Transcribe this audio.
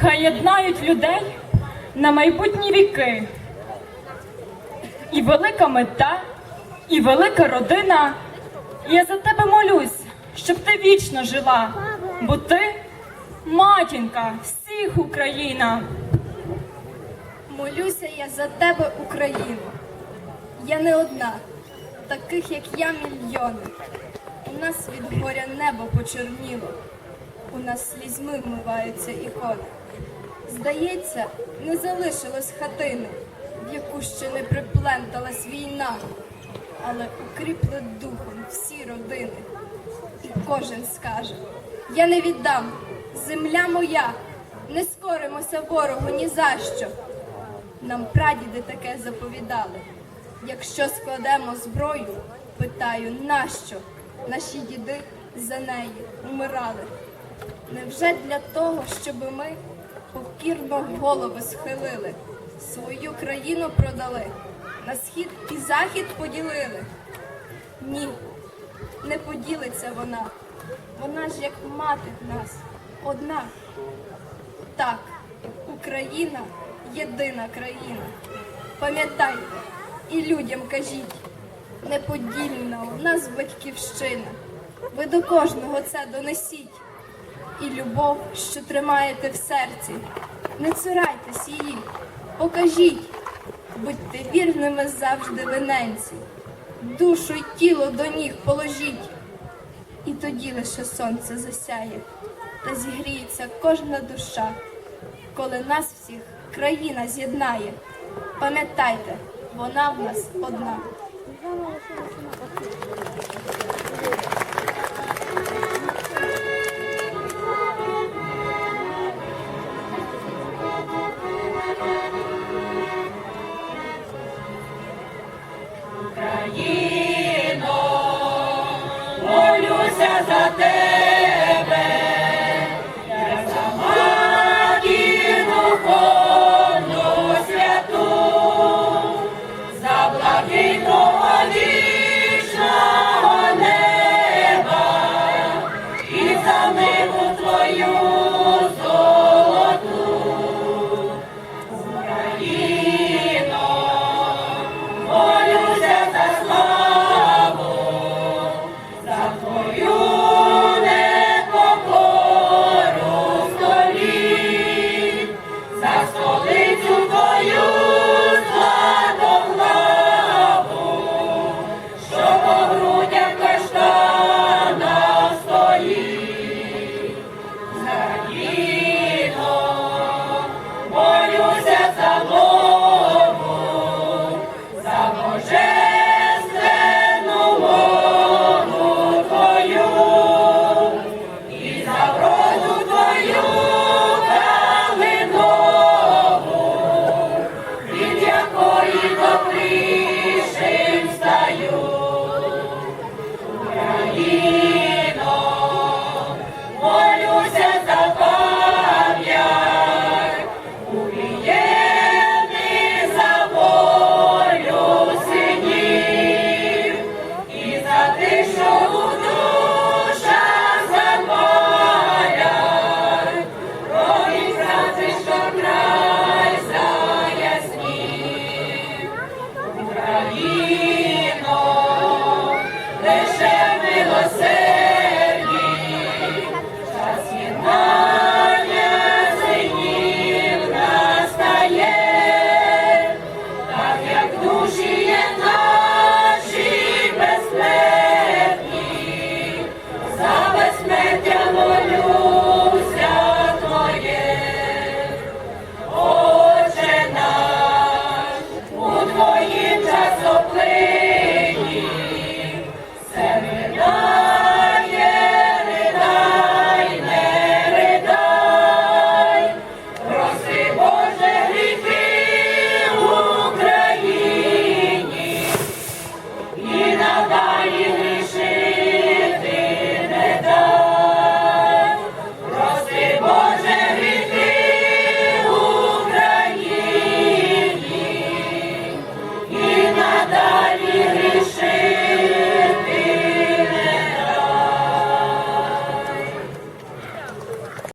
Хай єднають людей на майбутні віки. І велика мета, і велика родина. Я за тебе молюсь, щоб ти вічно жила, бо ти матінка всіх Україна. Молюся я за тебе, Україну. Я не одна, таких як я мільйони. У нас від горя небо почорніло, у нас слізьми вмиваються ікони. Здається, не залишилось хатини, в яку ще не припленталась війна, але укріпли духом всі родини. І кожен скаже: Я не віддам, земля моя, не скоримося ворогу ні за що. Нам прадіди таке заповідали. Якщо складемо зброю, питаю, нащо? Наші діди за неї умирали. Невже для того, щоб ми покірно голови схилили, свою країну продали, на схід і захід поділили? Ні, не поділиться вона. Вона ж як мати в нас, одна. Так, Україна єдина країна. Пам'ятайте і людям кажіть, неподільна у нас батьківщина. Ви до кожного це донесіть. І любов, що тримаєте в серці, не цурайтесь її, покажіть, будьте вірними завжди виненці, душу й тіло до ніг положіть. І тоді лише сонце засяє, та зігріється кожна душа, коли нас всіх країна з'єднає. Пам'ятайте, вона в нас одна. Молюся за тебе, за матір за блакитного за Você